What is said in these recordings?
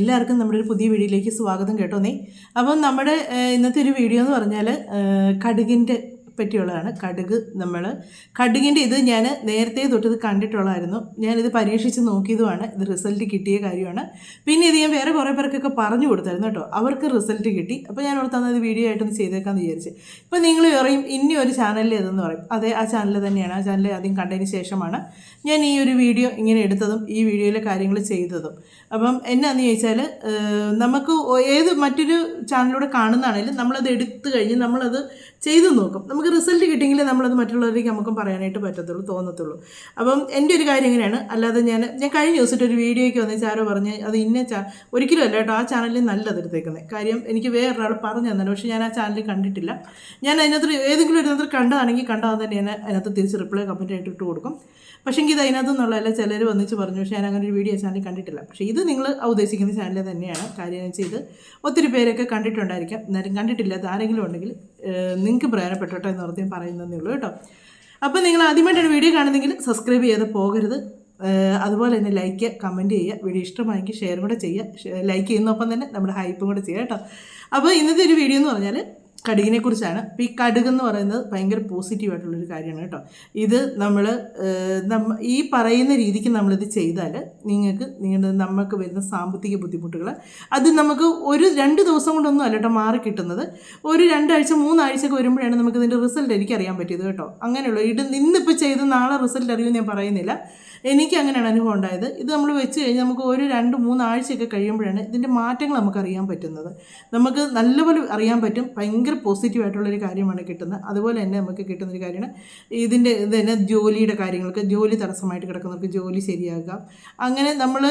എല്ലാവർക്കും നമ്മുടെ ഒരു പുതിയ വീഡിയോയിലേക്ക് സ്വാഗതം കേട്ടോ നീ. അപ്പം നമ്മുടെ ഇന്നത്തെ ഒരു വീഡിയോ എന്ന് പറഞ്ഞാൽ കടുകിന്റെ പറ്റിയുള്ളതാണ്. കടുക് നമ്മൾ കടുകിന്റെ ഇത് ഞാൻ നേരത്തെ തൊട്ടത് കണ്ടിട്ടുള്ളതായിരുന്നു. ഞാനിത് പരീക്ഷിച്ച് നോക്കിയതുമാണ്. ഇത് റിസൾട്ട് കിട്ടിയ കാര്യമാണ്. പിന്നെ ഇത് ഞാൻ വേറെ കുറേ പേർക്കൊക്കെ പറഞ്ഞു കൊടുത്തായിരുന്നു കേട്ടോ. അവർക്ക് റിസൾട്ട് കിട്ടി. അപ്പോൾ ഞാൻ ഓർത്ത് തന്നത് വീഡിയോ ആയിട്ടൊന്ന് ചെയ്തേക്കാമെന്ന് വിചാരിച്ച്. ഇപ്പോൾ നിങ്ങൾ പറയും ഇനി ഒരു ചാനലിൽ ഇതെന്ന് പറയും. അതെ ആ ചാനൽ തന്നെയാണ്. ആ ചാനൽ ആദ്യം കണ്ടതിന് ശേഷമാണ് ഞാൻ ഈ ഒരു വീഡിയോ ഇങ്ങനെ എടുത്തതും ഈ വീഡിയോയിലെ കാര്യങ്ങൾ ചെയ്തതും. അപ്പം എന്നാന്ന് ചോദിച്ചാൽ നമുക്ക് ഏത് മറ്റൊരു ചാനലിലൂടെ കാണുന്നതാണെങ്കിലും നമ്മളത് എടുത്തു കഴിഞ്ഞ് നമ്മളത് ചെയ്തു നോക്കും. നമുക്ക് റിസൾട്ട് കിട്ടിയെങ്കിൽ നമ്മളത് മറ്റുള്ളവരിലേക്ക് നമുക്കും പറയാനായിട്ട് പറ്റത്തുള്ളൂ തോന്നത്തുള്ളൂ. അപ്പം എന്റെ ഒരു കാര്യം എങ്ങനെയാണ് അല്ലാതെ ഞാൻ ഞാൻ കഴിഞ്ഞ ദിവസത്തെ ഒരു വീഡിയോയ്ക്ക് വന്ന് ആരോ പറഞ്ഞ് അത് ഇന്ന ചാ ഒരിക്കലും അല്ല കേട്ടോ ആ ചാനലിൽ നല്ലത് എടുത്തേക്കുന്നത് കാര്യം എനിക്ക് വേറൊരാൾ പറഞ്ഞു തന്നെ പക്ഷേ ഞാൻ ആ ചാനൽ കണ്ടിട്ടില്ല. ഞാൻ അതിനകത്ത് ഏതെങ്കിലും ഒരു കണ്ടതാണെങ്കിൽ കണ്ടത് തന്നെ ഞാൻ അതിനകത്ത് തിരിച്ച് റിപ്ലൈ കമന്റ് ആയിട്ട് ഇട്ട് കൊടുക്കും. പക്ഷേ ഇത് അതിനകത്ത് നിന്നുള്ളതല്ല ചിലർ വന്നിച്ച് പറഞ്ഞു പക്ഷേ ഞാൻ അങ്ങനെ ഒരു വീഡിയോ ചാനൽ കണ്ടിട്ടില്ല. പക്ഷേ ഇത് നിങ്ങൾ ഉദ്ദേശിക്കുന്ന ചാനൽ തന്നെയാണ്. കാര്യം ചെയ്ത് ഒത്തിരി പേരൊക്കെ കണ്ടിട്ടുണ്ടായിരിക്കാം. എന്നാലും കണ്ടിട്ടില്ലാത്ത ആരെങ്കിലും ഉണ്ടെങ്കിൽ നിങ്ങൾക്ക് പ്രയോജനപ്പെട്ടോട്ടെ എന്ന് പറഞ്ഞ് ഞാൻ പറയുന്നതേ ഉള്ളൂ കേട്ടോ. അപ്പോൾ നിങ്ങൾ ആദ്യമായിട്ടാണ് വീഡിയോ കാണുന്നെങ്കിൽ സബ്സ്ക്രൈബ് ചെയ്ത് പോകരുത്. അതുപോലെ തന്നെ ലൈക്ക് കമന്റ് ചെയ്യുക. വീഡിയോ ഇഷ്ടമായെങ്കിൽ ഷെയർ കൂടെ ചെയ്യുക. ലൈക്ക് ചെയ്യുന്നൊപ്പം തന്നെ നമ്മുടെ ഹൈപ്പും കൂടെ ചെയ്യുക കേട്ടോ. അപ്പോൾ ഇന്നത്തെ ഒരു വീഡിയോ എന്ന് പറഞ്ഞാൽ കടുകിനെ കുറിച്ചാണ് അപ്പോൾ ഈ കടുക് എന്ന് പറയുന്നത് ഭയങ്കര പോസിറ്റീവായിട്ടുള്ളൊരു കാര്യമാണ് കേട്ടോ. ഇത് നമ്മൾ നമ്മ ഈ പറയുന്ന രീതിക്ക് നമ്മളിത് ചെയ്താൽ നിങ്ങൾക്ക് നിങ്ങളുടെ നമുക്ക് വരുന്ന സാമ്പത്തിക ബുദ്ധിമുട്ടുകൾ അത് നമുക്ക് ഒരു രണ്ട് ദിവസം കൊണ്ടൊന്നും അല്ല കേട്ടോ മാറി കിട്ടുന്നത്. ഒരു രണ്ടാഴ്ച മൂന്നാഴ്ചയൊക്കെ വരുമ്പോഴാണ് നമുക്ക് ഇതിന്റെ റിസൾട്ട് എനിക്കറിയാൻ പറ്റിയത് കേട്ടോ. അങ്ങനെയുള്ള ഇത് ഇന്നിപ്പോൾ ചെയ്ത് നാളെ റിസൾട്ട് അറിയുമെന്ന് ഞാൻ പറയുന്നില്ല. എനിക്ക് അങ്ങനെയാണ് അനുഭവം ഉണ്ടായത്. ഇത് നമ്മൾ വെച്ച് കഴിഞ്ഞാൽ നമുക്ക് ഒരു രണ്ട് മൂന്നാഴ്ചയൊക്കെ കഴിയുമ്പോഴാണ് ഇതിന്റെ മാറ്റങ്ങൾ നമുക്ക് അറിയാൻ പറ്റുന്നത്. നമുക്ക് നല്ലപോലെ അറിയാൻ പറ്റും. ഭയങ്കര പോസിറ്റീവായിട്ടുള്ളൊരു കാര്യമാണ് കിട്ടുന്നത്. അതുപോലെ തന്നെ നമുക്ക് കിട്ടുന്നൊരു കാര്യമാണ് ഇതിന്റെ ഇത് തന്നെ ജോലിയുടെ കാര്യങ്ങൾക്ക് ജോലി തടസ്സമായിട്ട് കിടക്കുന്നവർക്ക് ജോലി ശരിയാക്കുക അങ്ങനെ നമ്മൾ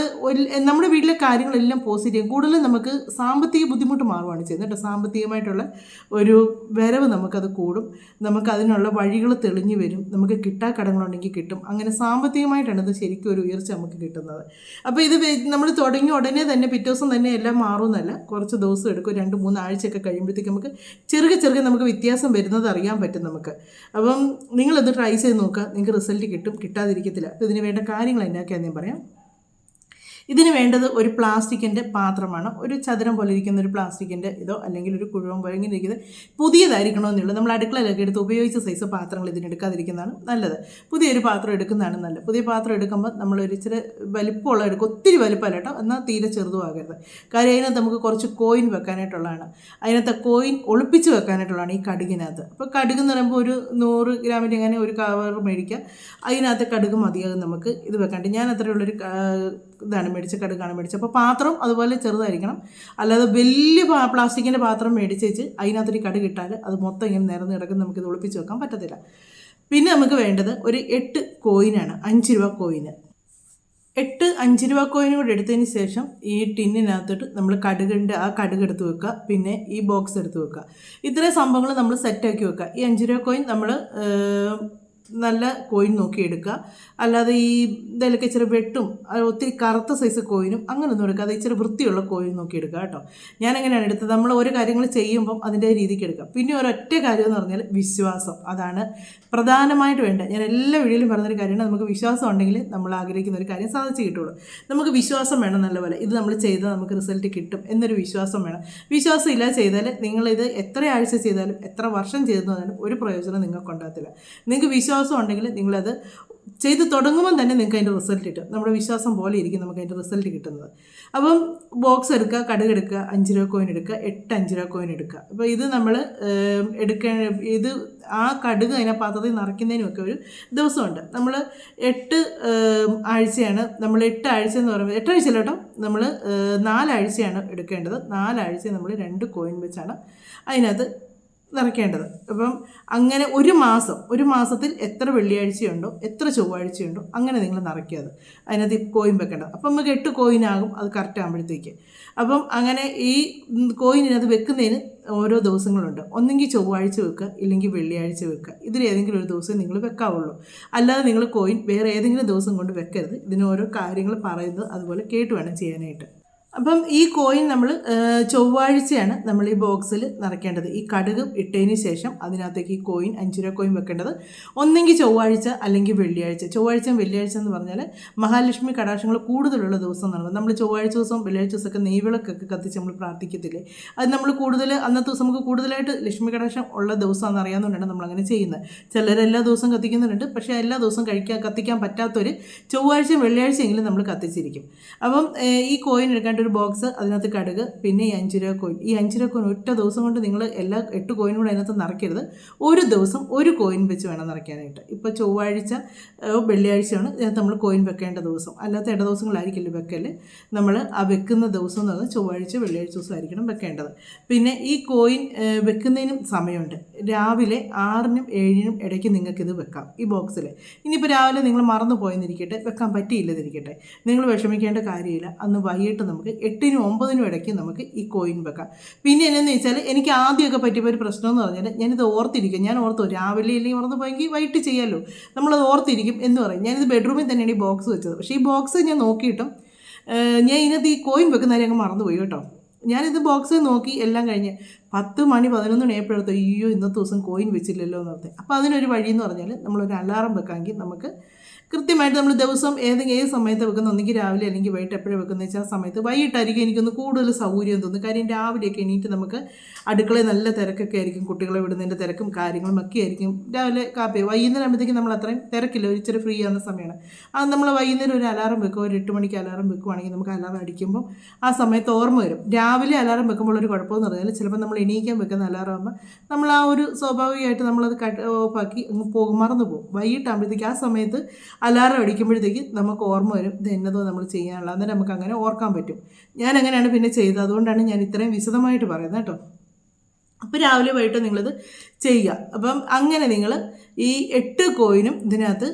നമ്മുടെ വീട്ടിലെ കാര്യങ്ങളെല്ലാം പോസിറ്റീവ് കൂടുതലും നമുക്ക് സാമ്പത്തിക ബുദ്ധിമുട്ട് മാറുകയാണ് ചെയ്യുന്നത് കേട്ടോ. സാമ്പത്തികമായിട്ടുള്ള ഒരു വരവ് നമുക്കത് കൂടും. നമുക്ക് അതിനുള്ള വഴികൾ തെളിഞ്ഞു വരും. നമുക്ക് കിട്ടാ കടങ്ങളുണ്ടെങ്കിൽ കിട്ടും. അങ്ങനെ സാമ്പത്തികമായിട്ടാണ് ഇത് ശരിക്കും ഒരു ഉയർച്ച നമുക്ക് കിട്ടുന്നത്. അപ്പോൾ ഇത് നമ്മൾ തുടങ്ങി ഉടനെ തന്നെ പിറ്റേ ദിവസം തന്നെ എല്ലാം മാറുമെന്നല്ല. കുറച്ച് ദിവസം എടുക്കും. രണ്ട് മൂന്ന് ആഴ്ചയൊക്കെ കഴിയുമ്പോഴത്തേക്ക് നമുക്ക് ചെറുകെ ചെറുകെ നമുക്ക് വ്യത്യാസം വരുന്നത് അറിയാൻ പറ്റും നമുക്ക്. അപ്പം നിങ്ങളത് ട്രൈ ചെയ്ത് നോക്കുക. നിങ്ങൾക്ക് റിസൾട്ട് കിട്ടും കിട്ടാതിരിക്കത്തില്ല. അപ്പോൾ ഇതിന് വേണ്ട കാര്യങ്ങൾ എന്നാക്കിയാന്ന് ഞാൻ പറയാം. ഇതിന് വേണ്ടത് ഒരു പ്ലാസ്റ്റിക്കിന്റെ പാത്രമാണ്. ഒരു ചതുരം പോലെ ഇരിക്കുന്ന ഒരു പ്ലാസ്റ്റിക്കിന്റെ ഇതോ അല്ലെങ്കിൽ ഒരു കുഴുവം പോലെ ഇങ്ങനെ ഇരിക്കുന്നത് പുതിയതായിരിക്കണമെന്നുള്ളൂ നമ്മൾ അടുക്കളയിലൊക്കെ എടുത്ത് ഉപയോഗിച്ച സൈസ് പാത്രങ്ങൾ ഇതിനെടുക്കാതിരിക്കുന്നതാണ് നല്ലത്. പുതിയൊരു പാത്രം എടുക്കുന്നതാണ് നല്ലത്. പുതിയ പാത്രം എടുക്കുമ്പോൾ നമ്മൾ ഒരു ഇച്ചിരി വലിപ്പമുള്ള എടുക്കും ഒത്തിരി വലിപ്പമല്ല കേട്ടോ എന്നാൽ തീരെ ചെറുതും ആകരുത്. കാര്യം അതിനകത്ത് നമുക്ക് കുറച്ച് കോയിൻ വെക്കാനായിട്ടുള്ളതാണ്. അതിനകത്ത് കോയിൻ ഒളിപ്പിച്ച് വെക്കാനായിട്ടുള്ളതാണ് ഈ കടുകിനകത്ത്. അപ്പോൾ കടുക് എന്ന് പറയുമ്പോൾ ഒരു നൂറ് ഗ്രാമിന്റെ അങ്ങനെ ഒരു കവർ മേടിക്കുക അതിനകത്ത് കടുക് മതിയാകും നമുക്ക് ഇത് വെക്കാണ്ട്. ഞാൻ അത്രയുള്ളൊരു ഇതാണ് മേടിച്ച കടുക്കാണ് മേടിച്ചത്. അപ്പോൾ പാത്രം അതുപോലെ ചെറുതായിരിക്കണം. അല്ലാതെ വലിയ പ്ലാസ്റ്റിക്കിന്റെ പാത്രം മേടിച്ച് വെച്ച് അതിനകത്തൊരു കടുക് കിട്ടാൽ അത് മൊത്തം ഇങ്ങനെ നിരന്ന് കിടക്കും നമുക്കിത് ഒളിപ്പിച്ച് വെക്കാൻ പറ്റത്തില്ല. പിന്നെ നമുക്ക് വേണ്ടത് ഒരു എട്ട് കോയിനാണ്. അഞ്ച് രൂപ കോയിന്. എട്ട് അഞ്ച് രൂപ കോയിൻ കൂടെ എടുത്തതിന് ശേഷം ഈ ടിന്നിനകത്തോട്ട് നമ്മൾ കടുകിന്റെ ആ കടുക് എടുത്ത് വെക്കുക. പിന്നെ ഈ ബോക്സ് എടുത്ത് വെക്കുക. ഇത്രയും സംഭവങ്ങൾ നമ്മൾ സെറ്റാക്കി വെക്കുക. ഈ അഞ്ച് രൂപ കോയിൻ നമ്മൾ നല്ല കോയിൻ നോക്കി എടുക്കുക അല്ലാതെ ഈ ഇതിലൊക്കെ ഇച്ചിരി വെട്ടും അത് ഒത്തിരി കറുത്ത സൈസ് കോയിനും അങ്ങനെയൊന്നും എടുക്കാതെ ഇച്ചിരി വൃത്തിയുള്ള കോയിൻ നോക്കി എടുക്കുക കേട്ടോ. ഞാൻ എങ്ങനെയാണ് എടുത്തത്? നമ്മൾ ഓരോ കാര്യങ്ങൾ ചെയ്യുമ്പം അതിന്റെ രീതിക്ക് എടുക്കുക. പിന്നെ ഒരൊറ്റ കാര്യം എന്ന് പറഞ്ഞാൽ വിശ്വാസം. അതാണ് പ്രധാനമായിട്ട് വേണ്ട ഞാൻ എല്ലാ വീഡിയോയിലും പറഞ്ഞൊരു കാര്യമാണ്. നമുക്ക് വിശ്വാസം ഉണ്ടെങ്കിൽ നമ്മൾ ആഗ്രഹിക്കുന്ന ഒരു കാര്യം സാധിച്ചു കിട്ടുള്ളൂ. നമുക്ക് വിശ്വാസം വേണം നല്ലപോലെ ഇത് നമ്മൾ ചെയ്താൽ നമുക്ക് റിസൾട്ട് കിട്ടും എന്നൊരു വിശ്വാസം വേണം. വിശ്വാസം ഇല്ല ചെയ്താൽ നിങ്ങളിത് എത്ര ആഴ്ച ചെയ്താലും എത്ര വർഷം ചെയ്തു തന്നാലും ഒരു പ്രയോജനം നിങ്ങൾക്ക് ഉണ്ടാകത്തില്ല നിങ്ങൾക്ക് വിശ്വാസം ഉണ്ടെങ്കിൽ നിങ്ങളത് ചെയ്ത് തുടങ്ങുമ്പോൾ തന്നെ നിങ്ങൾക്ക് അതിന്റെ റിസൾട്ട് കിട്ടും. നമ്മുടെ വിശ്വാസം പോലെ ഇരിക്കും നമുക്ക് അതിന്റെ റിസൾട്ട് കിട്ടുന്നത്. അപ്പം ബോക്സ് എടുക്കുക കടുക് എടുക്കുക അഞ്ച് രൂപ കോയിൻ എടുക്കുക എട്ട് അഞ്ച് രൂപ കോയിൻ എടുക്കുക. അപ്പോൾ ഇത് നമ്മൾ എടുക്ക ഇത് ആ കടുക് അതിനെ പാത്രത്തിൽ നിറയ്ക്കുന്നതിനുമൊക്കെ ഒരു ദിവസമുണ്ട്. നമ്മൾ എട്ട് ആഴ്ചയാണ് നമ്മൾ എട്ട് ആഴ്ച എന്ന് പറയുമ്പോൾ എട്ട് ആഴ്ച കേട്ടോ. നമ്മൾ നാലാഴ്ചയാണ് എടുക്കേണ്ടത്. നാലാഴ്ച നമ്മൾ രണ്ട് കോയിൻ വെച്ചാണ് അതിനകത്ത് നിറയ്ക്കേണ്ടത്. അപ്പം അങ്ങനെ ഒരു മാസം ഒരു മാസത്തിൽ എത്ര വെള്ളിയാഴ്ചയുണ്ടോ എത്ര ചൊവ്വാഴ്ചയുണ്ടോ അങ്ങനെ നിങ്ങൾ നിറയ്ക്കുക അത്. അതിനകത്ത് കോയിൻ വെക്കേണ്ടത്. അപ്പം നമുക്ക് എട്ട് കോയിനാകും അത് കറക്റ്റ് ആകുമ്പോഴത്തേക്ക്. അപ്പം അങ്ങനെ ഈ കോയിനകത്ത് വെക്കുന്നതിന് ഓരോ ദിവസങ്ങളുണ്ട്. ഒന്നെങ്കിൽ ചൊവ്വാഴ്ച വെക്കുക ഇല്ലെങ്കിൽ വെള്ളിയാഴ്ച വെക്കുക. ഇതിൽ ഏതെങ്കിലും ഒരു ദിവസം നിങ്ങൾ വെക്കാവുള്ളൂ. അല്ലാതെ നിങ്ങൾ കോയിൻ വേറെ ഏതെങ്കിലും ദിവസം കൊണ്ട് വെക്കരുത്. ഇതിന് ഓരോ കാര്യങ്ങൾ പറയുന്നത് അതുപോലെ കേട്ട് വേണം ചെയ്യാനായിട്ട്. അപ്പം ഈ കോയിൻ നമ്മൾ ചൊവ്വാഴ്ചയാണ് നമ്മൾ ഈ ബോക്സിൽ നിറയ്ക്കേണ്ടത്. ഈ കടുക് ഇട്ടതിന് ശേഷം അതിനകത്തേക്ക് ഈ കോയിൻ അഞ്ച് രൂപ കോയിൻ വെക്കേണ്ടത്. ഒന്നെങ്കിൽ ചൊവ്വാഴ്ച അല്ലെങ്കിൽ വെള്ളിയാഴ്ച. ചൊവ്വാഴ്ച വെള്ളിയാഴ്ച എന്ന് പറഞ്ഞാൽ മഹാലക്ഷ്മി കടാക്ഷങ്ങൾ കൂടുതലുള്ള ദിവസം എന്നാണ്. നമ്മൾ ചൊവ്വാഴ്ച ദിവസം വെള്ളിയാഴ്ച ദിവസമൊക്കെ നെയ്വിളക്കൊക്കെ കത്തിച്ച് നമ്മൾ പ്രാർത്ഥിക്കത്തില്ലേ? അത് നമ്മൾ കൂടുതൽ അന്നത്തെ ദിവസം നമുക്ക് കൂടുതലായിട്ട് ലക്ഷ്മി കടാക്ഷം ഉള്ള ദിവസമാണെന്ന് അറിയാവുന്നതുകൊണ്ടാണ് നമ്മൾ അങ്ങനെ ചെയ്യുന്നത്. ചിലർ എല്ലാ ദിവസവും കത്തിക്കുന്നുണ്ട്. പക്ഷേ എല്ലാ ദിവസവും കഴിക്കാൻ കത്തിക്കാൻ പറ്റാത്തൊരു ചൊവ്വാഴ്ചയും വെള്ളിയാഴ്ചയെങ്കിലും നമ്മൾ കത്തിച്ചിരിക്കും. അപ്പം ഈ കോയിൻ എടുക്കേണ്ട ഒരു ബോക്സ് അതിനകത്ത് കടുക് പിന്നെ ഈ അഞ്ച് രൂപ കോയിൻ ഈ അഞ്ച് രൂപ കോയിൻ ഒറ്റ ദിവസം കൊണ്ട് നിങ്ങൾ എല്ലാ എട്ട് കോയിനും കൂടെ അതിനകത്ത് നിറയ്ക്കരുത്. ഒരു ദിവസം ഒരു കോയിൻ വെച്ച് വേണം നിറയ്ക്കാനായിട്ട്. ഇപ്പോൾ ചൊവ്വാഴ്ച വെള്ളിയാഴ്ചയാണ് ഇതിനകത്ത് നമ്മൾ കോയിൻ വെക്കേണ്ട ദിവസം. അല്ലാത്ത ഇട ദിവസങ്ങളായിരിക്കില്ല വെക്കൽ നമ്മൾ ആ വെക്കുന്ന ദിവസം എന്ന് പറഞ്ഞാൽ ചൊവ്വാഴ്ച വെള്ളിയാഴ്ച ദിവസമായിരിക്കണം വെക്കേണ്ടത്. പിന്നെ ഈ കോയിൻ വെക്കുന്നതിനും സമയമുണ്ട്. രാവിലെ ആറിനും ഏഴിനും ഇടയ്ക്ക് നിങ്ങൾക്കിത് വെക്കാം ഈ ബോക്സിൽ ഇനിയിപ്പോൾ രാവിലെ നിങ്ങൾ മറന്നു പോയെന്നിരിക്കട്ടെ വെക്കാൻ പറ്റിയില്ലെന്നിരിക്കട്ടെ. നിങ്ങൾ വിഷമിക്കേണ്ട കാര്യമില്ല. അന്ന് വൈകിട്ട് നമുക്ക് എട്ടിനും ഒമ്പതിനും ഇടയ്ക്ക് നമുക്ക് ഈ കോയിൻ വെക്കാം. പിന്നെ എന്നാന്ന് വെച്ചാൽ എനിക്ക് ആദ്യമൊക്കെ പറ്റിയ ഒരു പ്രശ്നം എന്ന് പറഞ്ഞാൽ ഞാനിത് ഓർത്തിരിക്കും. ഞാൻ ഓർത്തു രാവിലെ അല്ലെങ്കിൽ മറന്നു പോയെങ്കിൽ വൈകിട്ട് ചെയ്യാമല്ലോ നമ്മളത് ഓർത്തിരിക്കും എന്ന് പറയും. ഞാനിത് ബെഡ്റൂമിൽ തന്നെയാണ് ഈ ബോക്സ് വെച്ചത്. പക്ഷേ ഈ ബോക്സ് ഞാൻ നോക്കിയിട്ടും ഞാൻ ഇതിനകത്ത് ഈ കോയിൻ വെക്കുന്ന കാര്യം അങ്ങ് മറന്നുപോയി കേട്ടോ. ഞാനിത് ബോക്സ് നോക്കി എല്ലാം കഴിഞ്ഞ് പത്ത് മണി പതിനൊന്ന് മണിയപ്പോഴത്തെ അയ്യോ ഇന്നത്തെ ദിവസം കോയിൻ വെച്ചില്ലല്ലോ എന്ന് അപ്പോൾ അതിനൊരു വഴി എന്ന് പറഞ്ഞാൽ നമ്മളൊരു അലാറം വെക്കാമെങ്കിൽ നമുക്ക് കൃത്യമായിട്ട് നമ്മൾ ദിവസം ഏതെങ്കിലും ഏത് സമയത്ത് വെക്കുന്ന ഒന്നെങ്കിൽ രാവിലെ അല്ലെങ്കിൽ വൈകിട്ട് എപ്പോഴും വെക്കുന്ന വെച്ചാൽ ആ സമയത്ത് വൈകിട്ടായിരിക്കും എനിക്കൊന്ന് കൂടുതൽ സൗകര്യം തോന്നുന്നു. കാര്യം രാവിലെയൊക്കെ എണീറ്റ് നമുക്ക് അടുക്കളയിൽ നല്ല തിരക്കൊക്കെ ആയിരിക്കും. കുട്ടികളെ വിടുന്നതിന്റെ തിരക്കും കാര്യങ്ങളും ഒക്കെ ആയിരിക്കും. രാവിലെ കാപ്പി വൈകുന്നേരം ആകുമ്പോഴത്തേക്കും നമ്മൾ അത്രയും തിരക്കില്ല. ഒരു ഇച്ചിരി ഫ്രീ ആവുന്ന സമയമാണ്. അത് നമ്മൾ വൈകുന്നേരം ഒരു അലാറം വെക്കുക ഒരു എട്ട് മണിക്ക് അലാറം വെക്കുവാണെങ്കിൽ നമുക്ക് അലാറം അടിക്കുമ്പോൾ ആ സമയത്ത് ഓർമ്മ വരും. രാവിലെ അലാറം വെക്കുമ്പോൾ ഒരു കുഴപ്പമെന്ന് പറഞ്ഞാൽ ചിലപ്പോൾ നമ്മൾ എണീക്കാൻ വെക്കുന്ന നല്ല ആകുമ്പോൾ നമ്മൾ ആ ഒരു സ്വാഭാവികമായിട്ട് നമ്മളത് കട്ട് ഓഫാക്കി പോകും മറന്നു പോകും. വൈകിട്ടാകുമ്പോഴത്തേക്ക് ആ സമയത്ത് അലാറം അടിക്കുമ്പോഴത്തേക്ക് നമുക്ക് ഓർമ്മ വരും ഇത് എന്നതോ നമ്മൾ ചെയ്യാനുള്ള അന്നേരം നമുക്ക് അങ്ങനെ ഓർക്കാൻ പറ്റും. ഞാൻ അങ്ങനെയാണ് പിന്നെ ചെയ്തത്. അതുകൊണ്ടാണ് ഞാൻ ഇത്രയും വിശദമായിട്ട് പറയുന്നത് കേട്ടോ. അപ്പോൾ രാവിലെ വൈകിട്ട് നിങ്ങളിത് ചെയ്യുക. അപ്പം അങ്ങനെ നിങ്ങൾ ഈ എട്ട് കോയിനും ഇതിനകത്ത്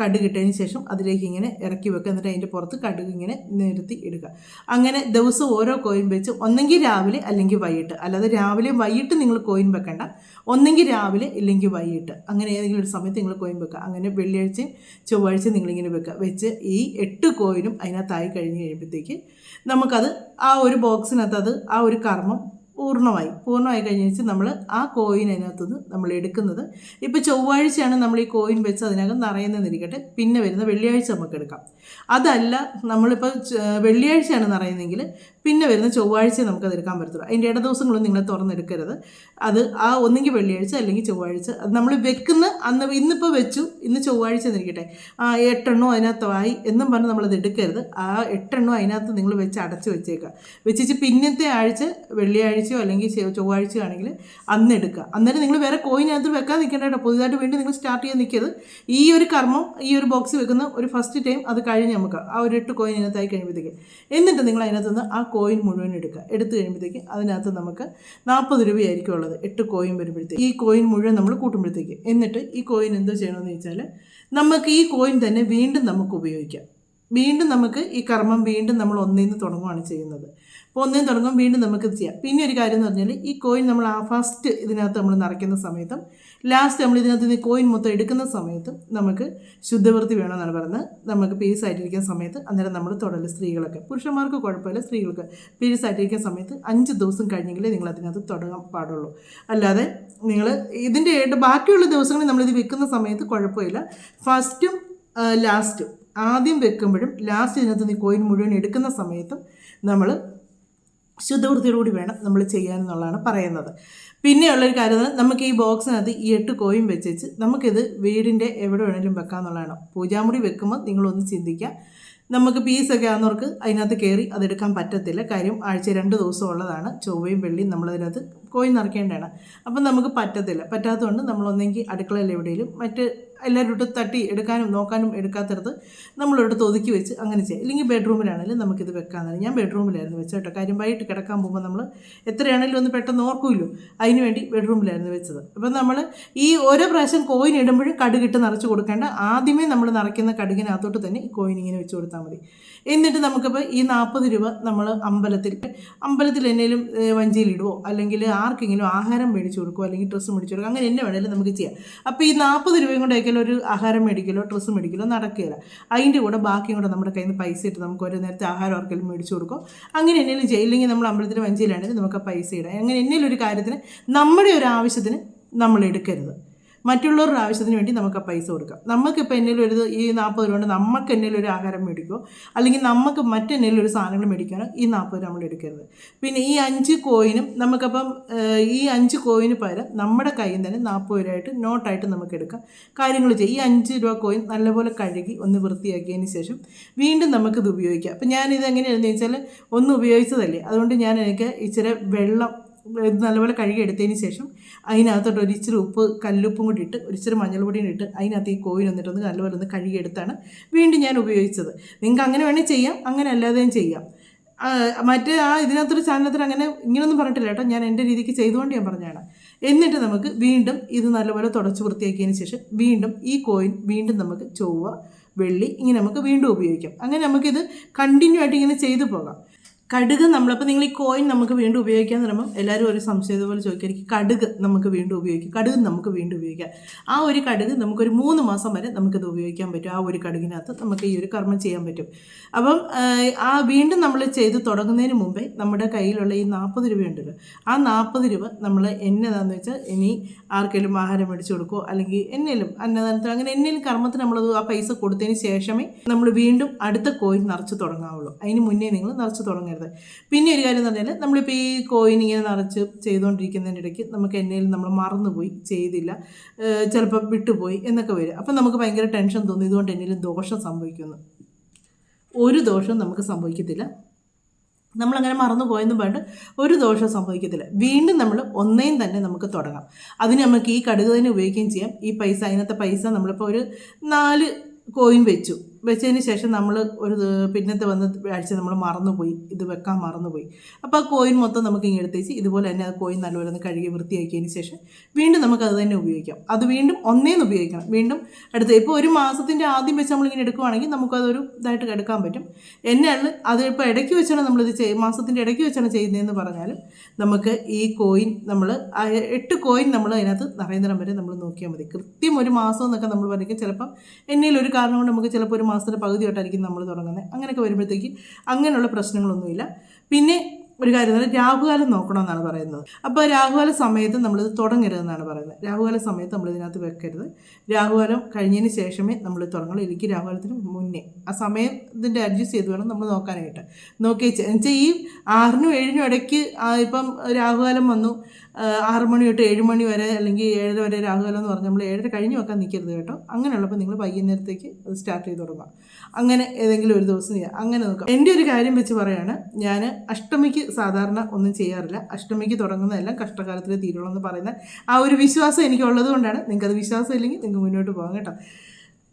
കടുക് ശേഷം അതിലേക്ക് ഇങ്ങനെ ഇറക്കി വെക്കുക. എന്നിട്ട് അതിന്റെ പുറത്ത് കടുക് ഇങ്ങനെ നിരത്തി ഇടുക. അങ്ങനെ ദിവസം ഓരോ കോയിൻ വെച്ച് ഒന്നെങ്കിൽ രാവിലെ അല്ലെങ്കിൽ വൈകിട്ട്. അല്ലാതെ രാവിലെ വൈകിട്ട് നിങ്ങൾ കോയിൻ വെക്കണ്ട. ഒന്നെങ്കിൽ രാവിലെ ഇല്ലെങ്കിൽ വൈകിട്ട്. അങ്ങനെ ഏതെങ്കിലും ഒരു സമയത്ത് നിങ്ങൾ കോയിൻ വെക്കുക. അങ്ങനെ വെള്ളിയാഴ്ചയും ചൊവ്വാഴ്ചയും നിങ്ങളിങ്ങനെ വെക്കുക. വെച്ച് ഈ എട്ട് കോയിനും അതിനകത്തായി കഴിഞ്ഞ് കഴിയുമ്പോഴത്തേക്ക് നമുക്കത് ആ ഒരു ബോക്സിനകത്ത് അത് ആ ഒരു കർമ്മം പൂർണമായി പൂർണമായി കഴിഞ്ഞ് വെച്ച് നമ്മൾ ആ കോയിൻ അതിനകത്തുനിന്ന് നമ്മൾ എടുക്കുന്നത്. ഇപ്പോൾ ചൊവ്വാഴ്ചയാണ് നമ്മൾ ഈ കോയിൻ വെച്ച് അതിനകം നിറയുന്നതെന്നിരിക്കട്ടെ പിന്നെ വരുന്ന വെള്ളിയാഴ്ച നമുക്ക് എടുക്കാം. അതല്ല നമ്മളിപ്പോൾ വെള്ളിയാഴ്ചയാണ് നിറയുന്നതെങ്കിൽ പിന്നെ വരുന്ന ചൊവ്വാഴ്ച നമുക്കത് എടുക്കാൻ പറ്റത്തുള്ളൂ. അതിന്റെ ഇട ദിവസങ്ങളും നിങ്ങൾ തുറന്നെടുക്കരുത്. അത് ആ ഒന്നെങ്കിൽ വെള്ളിയാഴ്ച അല്ലെങ്കിൽ ചൊവ്വാഴ്ച അത് നമ്മൾ വെക്കുന്ന അന്ന് ഇന്നിപ്പോൾ വെച്ചു ഇന്ന് ചൊവ്വാഴ്ച എന്നിരിക്കട്ടെ ആ എട്ടെണ്ണോ അതിനകത്തായി എന്നും പറഞ്ഞ് നമ്മളത് എടുക്കരുത്. ആ എട്ടെണ്ണോ അതിനകത്ത് നിങ്ങൾ വെച്ച് അടച്ചു വെച്ചേക്കുക. വെച്ചിട്ട് പിന്നത്തെ ആഴ്ച വെള്ളിയാഴ്ചയോ അല്ലെങ്കിൽ ചൊവ്വാഴ്ചയോ ആണെങ്കിൽ അന്ന് എടുക്കുക. അന്നേരം നിങ്ങൾ വേറെ കോയിൻ അകത്ത് വെക്കാൻ നിൽക്കേണ്ട കേട്ടോ. പുതുതായിട്ട് വീണ്ടും നിങ്ങൾ സ്റ്റാർട്ട് ചെയ്യാൻ നിൽക്കരുത്. ഈ ഒരു കർമ്മം ഈ ഒരു ബോക്സ് വെക്കുന്ന ഒരു ഫസ്റ്റ് ടൈം അത് കഴിഞ്ഞ് നമുക്ക് ആ ഒരു എട്ട് കോയിൻ അതിനകത്തായി കഴിയുമ്പോഴത്തേക്ക് എന്നിട്ട് നിങ്ങൾ അതിനകത്ത് നിന്ന് ആ കോയിൻ മുഴുവൻ എടുക്കുക. എടുത്തു കഴിയുമ്പോഴത്തേക്ക് അതിനകത്ത് നമുക്ക് നാൽപ്പത് രൂപയായിരിക്കും ഉള്ളത്. എട്ട് കോയിൻ വരുമ്പോഴത്തേക്ക്. ഈ കോയിൻ മുഴുവൻ നമ്മൾ കൂട്ടുമ്പോഴത്തേക്ക്. എന്നിട്ട് ഈ കോയിൻ എന്തോ ചെയ്യണമെന്ന് വെച്ചാൽ നമുക്ക് ഈ കോയിൻ തന്നെ വീണ്ടും നമുക്ക് ഉപയോഗിക്കാം. വീണ്ടും നമുക്ക് ഈ കർമ്മം വീണ്ടും നമ്മൾ ഒന്നിൽ നിന്ന് തുടങ്ങുകയാണ് ചെയ്യുന്നത്. ഒന്നിൽ തുടങ്ങും വീണ്ടും നമുക്കിത് ചെയ്യാം. പിന്നെ ഒരു കാര്യം എന്ന് പറഞ്ഞാൽ ഈ കോയിൻ നമ്മൾ ആ ഫസ്റ്റ് ഇതിനകത്ത് നമ്മൾ നിറയ്ക്കുന്ന സമയത്തും ലാസ്റ്റ് നമ്മൾ ഇതിനകത്ത് നിന്ന് കോയിൻ മൊത്തം എടുക്കുന്ന സമയത്തും നമുക്ക് ശുദ്ധവൃത്തി വേണമെന്നാണ് പറയുന്നത്. നമുക്ക് പീസ് ആയിട്ടിരിക്കുന്ന സമയത്ത് അന്നേരം നമ്മൾ തുടൽ സ്ത്രീകളൊക്കെ. പുരുഷന്മാർക്ക് കുഴപ്പമില്ല സ്ത്രീകൾക്ക് പീസ് ആയിട്ടിരിക്കുന്ന സമയത്ത് അഞ്ച് ദിവസം കഴിഞ്ഞെങ്കിലേ നിങ്ങൾ അതിനകത്ത് തുടങ്ങാൻ പാടുള്ളൂ. അല്ലാതെ നിങ്ങൾ ഇതിന്റെ ബാക്കിയുള്ള ദിവസങ്ങളിൽ നമ്മളിത് വെക്കുന്ന സമയത്ത് കുഴപ്പമില്ല. ഫസ്റ്റും ലാസ്റ്റും ആദ്യം വെക്കുമ്പോഴും ലാസ്റ്റ് ഇതിനകത്ത് നിന്ന് കോയിൻ മുഴുവൻ എടുക്കുന്ന സമയത്തും നമ്മൾ ശുദ്ധവൃത്തിയോടുകൂടി വേണം നമ്മൾ ചെയ്യാൻ എന്നുള്ളതാണ് പറയുന്നത്. പിന്നെയുള്ളൊരു കാര്യം നമുക്ക് ഈ ബോക്സിനകത്ത് ഈ എട്ട് കോയിൻ വെച്ചേച്ച് നമുക്കിത് വീടിന്റെ എവിടെ വേണമെങ്കിലും വെക്കാമെന്നുള്ളതാണ് പൂജാമുറി വെക്കുമ്പോൾ നിങ്ങളൊന്ന് ചിന്തിക്കുക. നമുക്ക് പീസൊക്കെ ആകുന്നവർക്ക് അതിനകത്ത് കയറി അതെടുക്കാൻ പറ്റത്തില്ല. കാര്യം ആഴ്ച രണ്ട് ദിവസം ഉള്ളതാണ് ചൊവ്വയും വെള്ളിയും നമ്മളതിനകത്ത് കോയിൻ നിറയ്ക്കേണ്ടതാണ്. അപ്പം നമുക്ക് പറ്റത്തില്ല. പറ്റാത്തതുകൊണ്ട് നമ്മളൊന്നെങ്കിൽ അടുക്കളയിൽ എവിടെയെങ്കിലും മറ്റ് എല്ലാവരും ഇട്ട് തട്ടി എടുക്കാനും നോക്കാനും എടുക്കാത്തടത്ത് നമ്മളെടുത്ത് ഒതുക്കി വെച്ച് അങ്ങനെ ചെയ്യാം. ഇല്ലെങ്കിൽ ബെഡ്റൂമിലാണെങ്കിലും നമുക്കിത് വെക്കാമെന്നാണ്. ഞാൻ ബെഡ്റൂമിലായിരുന്നു വെച്ചത് കേട്ടോ. കാര്യം വൈകിട്ട് കിടക്കാൻ പോകുമ്പോൾ നമ്മൾ എത്രയാണെങ്കിലും ഒന്ന് പെട്ടെന്ന് ഓർക്കുമല്ലോ. അതിന് വേണ്ടി ബെഡ്റൂമിലായിരുന്നു വെച്ചത്. അപ്പം നമ്മൾ ഈ ഓരോ പ്രാവശ്യം കോയിൻ ഇടുമ്പോഴും കടുകിട്ട് നിറച്ച് കൊടുക്കേണ്ട. ആദ്യമേ നമ്മൾ നിറയ്ക്കുന്ന കടുകിനകത്തോട്ട് തന്നെ ഈ കോയിൻ ഇങ്ങനെ വെച്ച് കൊടുത്താൽ മതി. എന്നിട്ട് നമുക്കിപ്പോൾ ഈ നാൽപ്പത് രൂപ നമ്മൾ അമ്പലത്തിൽ അമ്പലത്തിൽ എന്നേലും വഞ്ചിയിലിടുവോ അല്ലെങ്കിൽ ആർക്കെങ്കിലും ആഹാരം മേടിച്ചു കൊടുക്കുമോ അല്ലെങ്കിൽ ഡ്രസ്സ് മേടിച്ചു കൊടുക്കുക അങ്ങനെ എന്നെ വേണമെങ്കിലും നമുക്ക് ചെയ്യാം. അപ്പോൾ ഈ നാൽപ്പത് രൂപയും കൊണ്ടൊക്കെ ഒരിക്കലും ഒരു ആഹാരം മേടിക്കലോ ഡ്രസ്സ് മേടിക്കലോ നടക്കുകയില്ല. അതിന്റെ കൂടെ ബാക്കിയും കൂടെ നമ്മുടെ കയ്യിൽ നിന്ന് പൈസ ഇട്ട് നമുക്ക് ഒരു നേരത്തെ ആഹാരം ആർക്കെങ്കിലും മേടിച്ചു കൊടുക്കും. അങ്ങനെ എന്തെങ്കിലും ചെയ്യില്ലെങ്കിൽ നമ്മൾ അമ്പലത്തിൽ വഞ്ചിയിലാണെങ്കിൽ നമുക്ക് പൈസ ഇടാം. അങ്ങനെ എന്തെങ്കിലും ഒരു കാര്യത്തിന് നമ്മുടെ ഒരു ആവശ്യത്തിന് നമ്മൾ എടുക്കരുത്. മറ്റുള്ളവരുടെ ആവശ്യത്തിന് വേണ്ടി നമുക്ക് ആ പൈസ കൊടുക്കാം. നമുക്കിപ്പോൾ എന്തെങ്കിലും ഒരു ഈ നാൽപ്പത് രൂപ കൊണ്ട് നമുക്ക് എന്തെങ്കിലും ഒരു ആഹാരം മേടിക്കുമോ അല്ലെങ്കിൽ നമുക്ക് മറ്റെന്തെങ്കിലും ഒരു സാധനങ്ങൾ മേടിക്കാനോ ഈ നാൽപ്പത് രൂപ നമ്മൾ എടുക്കരുത്. പിന്നെ ഈ അഞ്ച് കോയിനും നമുക്കപ്പം ഈ അഞ്ച് കോയിന് പകരം നമ്മുടെ കയ്യിൽ തന്നെ നാൽപ്പത് രൂപയായിട്ട് നോട്ടായിട്ട് നമുക്ക് എടുക്കാം. കാര്യങ്ങൾ ചെയ്യാം. ഈ അഞ്ച് രൂപ കോയിൻ നല്ലപോലെ കഴുകി ഒന്ന് വൃത്തിയാക്കിയതിന് ശേഷം വീണ്ടും നമുക്കിത് ഉപയോഗിക്കാം. അപ്പം ഞാനിത് എങ്ങനെയാണെന്ന് വെച്ചാൽ ഒന്ന് ഉപയോഗിച്ചതല്ലേ? അതുകൊണ്ട് ഞാൻ എനിക്ക് ഇച്ചിരി വെള്ളം ഇത് നല്ലപോലെ കഴുകി എടുത്തതിന് ശേഷം അതിനകത്തോട്ട് ഒരു ഇച്ചിരി ഉപ്പ് കല്ലുപ്പും കൂടി ഇട്ട് ഒരിച്ചിരി മഞ്ഞൾപ്പൊടിയും ഇട്ട് അതിനകത്ത് ഈ കോയിൻ വന്നിട്ട് ഒന്ന് നല്ലപോലെ ഒന്ന് കഴുകിയെടുത്താണ് വീണ്ടും ഞാൻ ഉപയോഗിച്ചത്. നിങ്ങൾക്ക് അങ്ങനെ വേണമെങ്കിൽ ചെയ്യാം അങ്ങനെ അല്ലാതെയും ചെയ്യാം. മറ്റേ ആ ഇതിനകത്തൊരു ചാനലത്തിൽ അങ്ങനെ ഇങ്ങനെയൊന്നും പറഞ്ഞിട്ടില്ല കേട്ടോ. ഞാൻ എന്റെ രീതിക്ക് ചെയ്തുകൊണ്ട് ഞാൻ പറഞ്ഞതാണ്. എന്നിട്ട് നമുക്ക് വീണ്ടും ഇത് നല്ലപോലെ തുടച്ച് വൃത്തിയാക്കിയതിന് ശേഷം വീണ്ടും ഈ കോയിൻ വീണ്ടും നമുക്ക് ചൊവ്വ വെള്ളി ഇങ്ങനെ നമുക്ക് വീണ്ടും ഉപയോഗിക്കാം. അങ്ങനെ നമുക്കിത് കണ്ടിന്യൂ ആയിട്ട് ഇങ്ങനെ ചെയ്തു പോകാം. കടുക് നമ്മളിപ്പോൾ നിങ്ങൾ ഈ കോയിൻ നമുക്ക് വീണ്ടും ഉപയോഗിക്കാൻ തുടങ്ങുമ്പോൾ എല്ലാവരും ഒരു സംശയം പോലെ ചോദിക്കായിരിക്കും. കടുക് നമുക്ക് വീണ്ടും ഉപയോഗിക്കാം. കടുക് നമുക്ക് വീണ്ടും ഉപയോഗിക്കാം. ആ ഒരു കടുക് നമുക്കൊരു മൂന്ന് മാസം വരെ നമുക്കിത് ഉപയോഗിക്കാൻ പറ്റും. ആ ഒരു കടുകിനകത്ത് നമുക്ക് ഈ ഒരു കർമ്മം ചെയ്യാൻ പറ്റും. അപ്പം ആ വീണ്ടും നമ്മൾ ചെയ്ത് തുടങ്ങുന്നതിന് മുമ്പേ നമ്മുടെ കയ്യിലുള്ള ഈ നാൽപ്പത് രൂപയുണ്ടല്ലോ ആ നാൽപ്പത് രൂപ നമ്മൾ എന്നതാന്ന് വെച്ചാൽ ഇനി ആർക്കെങ്കിലും ആഹാരം മേടിച്ചു കൊടുക്കുമോ അല്ലെങ്കിൽ എന്നേലും അന്നദാനത്തിന് അങ്ങനെ എന്നേലും കർമ്മത്തിന് നമ്മളത് ആ പൈസ കൊടുത്തതിന് ശേഷമേ നമ്മൾ വീണ്ടും അടുത്ത കോയിൻ നിറച്ച് തുടങ്ങാവുള്ളൂ. അതിന് മുന്നേ നിങ്ങൾ നിറച്ച് തുടങ്ങരുത്. പിന്നെ ഒരു കാര്യം എന്ന് പറഞ്ഞാൽ നമ്മളിപ്പോൾ ഈ കോയിൻ ഇങ്ങനെ നിറച്ച് ചെയ്തുകൊണ്ടിരിക്കുന്നതിന്റെ ഇടയ്ക്ക് നമുക്ക് എന്നേലും നമ്മൾ മറന്നുപോയി ചെയ്തില്ല. ചിലപ്പോൾ വിട്ടുപോയി എന്നൊക്കെ വരും. അപ്പം നമുക്ക് ഭയങ്കര ടെൻഷൻ തോന്നും. ഇതുകൊണ്ട് എന്നേലും ദോഷം സംഭവിക്കുന്നു ഒരു ദോഷം നമുക്ക് സംഭവിക്കത്തില്ല. നമ്മളങ്ങനെ മറന്നു പോയെന്നും പറഞ്ഞിട്ട് ഒരു ദോഷം സംഭവിക്കത്തില്ല. വീണ്ടും നമ്മൾ ഒന്നേം തന്നെ നമുക്ക് തുടങ്ങാം. അതിന് നമുക്ക് ഈ കടുക് തന്നെ ഉപയോഗിക്കുകയും ചെയ്യാം. ഈ പൈസ അതിനകത്തെ പൈസ നമ്മളിപ്പോൾ ഒരു നാല് കോയിൻ വെച്ചു. വെച്ചതിന് ശേഷം നമ്മൾ ഒരു പിന്നത്തെ വന്ന് ആഴ്ച നമ്മൾ മറന്നുപോയി. ഇത് വെക്കാൻ മറന്നുപോയി. അപ്പോൾ ആ കോയിൻ മൊത്തം നമുക്ക് ഇങ്ങനെ എടുത്തേച്ച് ഇതുപോലെ തന്നെ ആ കോയിൻ നല്ലപോലെ ഒന്ന് കഴുകി വൃത്തിയാക്കിയതിന് ശേഷം വീണ്ടും നമുക്ക് അത് തന്നെ ഉപയോഗിക്കാം. അത് വീണ്ടും ഒന്നേന്ന് ഉപയോഗിക്കണം. വീണ്ടും അടുത്ത് ഇപ്പോൾ ഒരു മാസത്തിന്റെ ആദ്യം വെച്ച് നമ്മളിങ്ങനെ എടുക്കുവാണെങ്കിൽ നമുക്കതൊരു ഇതായിട്ട് എടുക്കാൻ പറ്റും. എന്നാൽ അത് ഇപ്പോൾ ഇടയ്ക്ക് വെച്ചാണ് നമ്മളിത് ചെയ് മാസത്തിന്റെ ഇടയ്ക്ക് വെച്ചാണ് ചെയ്യുന്നതെന്ന് പറഞ്ഞാലും നമുക്ക് ഈ കോയിൻ നമ്മൾ എട്ട് കോയിൻ നമ്മൾ അതിനകത്ത് നിറയുന്നിടം വരെ നമ്മൾ നോക്കിയാൽ മതി. കൃത്യം ഒരു മാസം എന്നൊക്കെ നമ്മൾ പറയും ചിലപ്പം എന്നേലും ഒരു കാരണം കൊണ്ട് നമുക്ക് ചിലപ്പോൾ ഒരു മാസത്തിന്റെ പകുതിയായിട്ടായിരിക്കും നമ്മൾ തുടങ്ങുന്നത് അങ്ങനെയൊക്കെ വരുമ്പോഴത്തേക്ക് അങ്ങനെയുള്ള പ്രശ്നങ്ങളൊന്നുമില്ല. പിന്നെ ഒരു കാര്യം എന്ന് പറഞ്ഞാൽ രാഹുകാലം നോക്കണമെന്നാണ് പറയുന്നത്. അപ്പോൾ രാഹുകാല സമയത്ത് നമ്മളിത് തുടങ്ങരുതെന്നാണ് പറയുന്നത്. രാഹുകാല സമയത്ത് നമ്മൾ ഇതിനകത്ത് വെക്കരുത്. രാഹുകാലം കഴിഞ്ഞതിന് ശേഷമേ നമ്മൾ തുടങ്ങുള്ളൂ. എനിക്ക് രാഹുകാലത്തിന് മുന്നേ ആ സമയം ഇതിന്റെ അഡ്ജസ്റ്റ് ചെയ്ത് വേണം നമ്മൾ നോക്കാനായിട്ട്. നോക്കി വെച്ചാൽ ഈ ആറിനും ഏഴിനും ഇടയ്ക്ക് ഇപ്പം രാഹുകാലം വന്നു. ആറ് മണി തൊട്ട് ഏഴ് മണി വരെ അല്ലെങ്കിൽ ഏഴര വരെ രാഹുകാലം എന്ന് പറഞ്ഞാൽ നമ്മൾ ഏഴര കഴിഞ്ഞ് വെക്കാൻ നിൽക്കരുത് കേട്ടോ. അങ്ങനെയുള്ളപ്പോൾ നിങ്ങൾ വൈകുന്നേരത്തേക്ക് അത് സ്റ്റാർട്ട് ചെയ്ത് തുടങ്ങാം അങ്ങനെ ഏതെങ്കിലും ഒരു ദിവസം ചെയ്യാം. അങ്ങനെ നോക്കാം എന്റെ ഒരു കാര്യം വെച്ച് പറയാണ് ഞാൻ അഷ്ടമിക്ക് സാധാരണ ഒന്നും ചെയ്യാറില്ല. അഷ്ടമിക്ക് തുടങ്ങുന്നതെല്ലാം കഷ്ടകാലത്തിൽ തീരുള്ളൂ എന്ന് പറയുന്ന ആ ഒരു വിശ്വാസം എനിക്കുള്ളത് കൊണ്ടാണ്. നിങ്ങൾക്കത് വിശ്വാസം ഇല്ലെങ്കിൽ നിങ്ങൾക്ക് മുന്നോട്ട് പോകാം കേട്ടോ.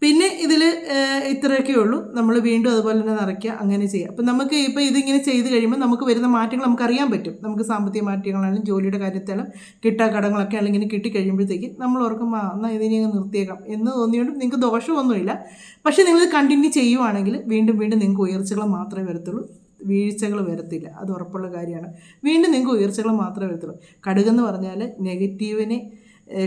പിന്നെ ഇതിൽ ഇത്രയൊക്കെ ഉള്ളൂ. നമ്മൾ വീണ്ടും അതുപോലെ തന്നെ നിറയ്ക്കുക അങ്ങനെ ചെയ്യുക. അപ്പം നമുക്ക് ഇപ്പോൾ ഇതിങ്ങനെ ചെയ്ത് കഴിയുമ്പോൾ നമുക്ക് വരുന്ന മാറ്റങ്ങൾ നമുക്ക് അറിയാൻ പറ്റും. നമുക്ക് സാമ്പത്തിക മാറ്റങ്ങളാണെങ്കിലും ജോലിയുടെ കാര്യത്തിലും കിട്ടാ കടങ്ങളൊക്കെ അല്ലെങ്കിൽ കിട്ടിക്കഴിയുമ്പോഴത്തേക്ക് നമ്മൾ ഓർക്കും ആ എന്നാൽ ഇതിനെ അങ്ങ് നിർത്തിയേക്കാം എന്ന് തോന്നിയോണ്ട് നിങ്ങൾക്ക് ദോഷമൊന്നുമില്ല. പക്ഷേ നിങ്ങൾ കണ്ടിന്യൂ ചെയ്യുവാണെങ്കിൽ വീണ്ടും വീണ്ടും നിങ്ങൾക്ക് ഉയർച്ചകൾ മാത്രമേ വരത്തുള്ളൂ. വീഴ്ചകൾ വരത്തില്ല. അത് ഉറപ്പുള്ള കാര്യമാണ്. വീണ്ടും നിങ്ങൾക്ക് ഉയർച്ചകൾ മാത്രമേ വരത്തുള്ളൂ. കടുകെന്ന് പറഞ്ഞാൽ നെഗറ്റീവിനെ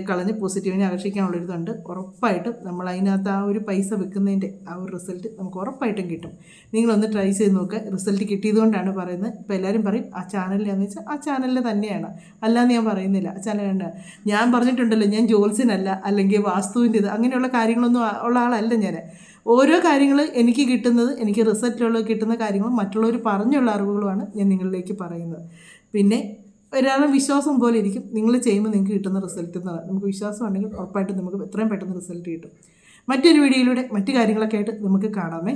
കളഞ്ഞ് പോസിറ്റീവിനെ ആകർഷിക്കാനുള്ളൊരിതുണ്ട് ഉറപ്പായിട്ടും നമ്മൾ അതിനകത്ത് ആ ഒരു പൈസ വെക്കുന്നതിന്റെ ആ ഒരു റിസൾട്ട് നമുക്ക് ഉറപ്പായിട്ടും കിട്ടും. നിങ്ങളൊന്ന് ട്രൈ ചെയ്ത് നോക്കുക റിസൾട്ട് കിട്ടിയതുകൊണ്ടാണ് പറയുന്നത്. ഇപ്പോൾ എല്ലാവരും പറയും ആ ചാനലിലാന്ന് വെച്ചാൽ ആ ചാനലിൽ തന്നെയാണ്. അല്ലാന്ന് ഞാൻ പറയുന്നില്ല. ആ ചാനലാണ് ഞാൻ പറഞ്ഞിട്ടുണ്ടല്ലോ ഞാൻ ജോത്സ്യനല്ല അല്ലെങ്കിൽ വാസ്തുവിന്റെ ഇത് അങ്ങനെയുള്ള കാര്യങ്ങളൊന്നും ഉള്ള ആളല്ല ഞാൻ. ഓരോ കാര്യങ്ങൾ എനിക്ക് കിട്ടുന്നത് എനിക്ക് റിസൾട്ടിലുള്ള കിട്ടുന്ന കാര്യങ്ങളും മറ്റുള്ളവർ പറഞ്ഞുള്ള അറിവുകളുമാണ് ഞാൻ നിങ്ങളിലേക്ക് പറയുന്നത്. പിന്നെ ഒരാളുടെ വിശ്വാസം പോലെ ഇരിക്കും. നിങ്ങൾ ചെയ്യുമ്പോൾ നിങ്ങൾക്ക് കിട്ടുന്ന റിസൾട്ട് എന്ന് പറയുന്നത് നമുക്ക് വിശ്വാസം ഉണ്ടെങ്കിൽ ഉറപ്പായിട്ടും നമുക്ക് എത്രയും പെട്ടെന്ന് റിസൾട്ട് കിട്ടും. മറ്റൊരു വീഡിയോയിലൂടെ മറ്റു കാര്യങ്ങളൊക്കെ ആയിട്ട് നമുക്ക് കാണാമേ.